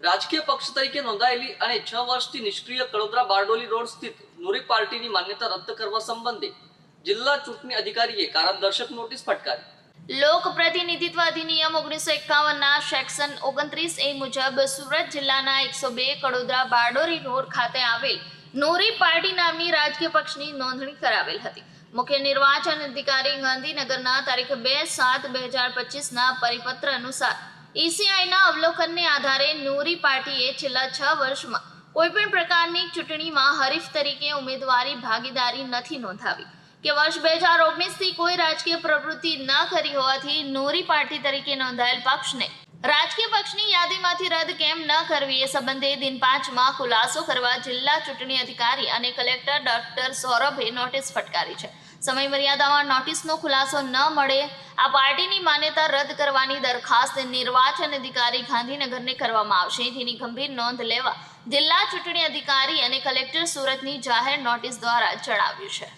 રાજકીય પક્ષ તરીકે નોંધાયેલી અને છ વર્ષથી નિષ્ક્રિય કડોદરા બારડોલી રોડ સ્થિત નુરી પાર્ટીની માન્યતા રદ કરવા સંબંધે જિલ્લા ચૂંટણી અધિકારીએ કારણદર્શક નોટિસ ફટકારી. લોક પ્રતિનિધિત્વ અધિનિયમ ઓગણીસો એકાવનના સેક્શન ઓગણત્રીસ એ મુજબ સુરત જિલ્લાના એકસો બે કડોદરા બારડોલી રોડ ખાતે આવેલ નોરી પાર્ટી નામની રાજકીય પક્ષની નોંધણી કરાવેલ હતી. મુખ્ય નિર્વાચન અધિકારી ગાંધીનગરના તારીખ બે સાત બે હજાર પચીસના પરિપત્ર અનુસાર ઈસીઆઈના અવલોકનને આધારે નોરી પાર્ટીએ છેલ્લા છ વર્ષમાં કોઈપણ પ્રકારની ચૂંટણીમાં હરીફ તરીકે ઉમેદવારી ભાગીદારી નથી નોંધાવી. કે વર્ષ બે હજાર ઓગણીસથી કોઈ રાજકીય પ્રવૃત્તિ ન કરી હોવાથી નોરી પાર્ટી તરીકે નોંધાયેલ પક્ષને રાજકીય પક્ષની યાદીમાંથી રદ કેમ ન કરવી એ સંબંધે દિન પાંચમાં ખુલાસો કરવા જિલ્લા ચૂંટણી અધિકારી અને કલેક્ટર ડોક્ટર સૌરભે નોટિસ ફટકારી છે. સમય મર્યાદામાં નોટિસનો ખુલાસો ન મળે, આ પાર્ટીની માન્યતા રદ કરવાની દરખાસ્ત નિર્વાચન અધિકારી ગાંધીનગરને કરવામાં આવશે. જેની ગંભીર નોંધ લેવા જિલ્લા ચૂંટણી અધિકારી અને કલેક્ટર સુરતની જાહેર નોટિસ દ્વારા જણાવ્યું છે.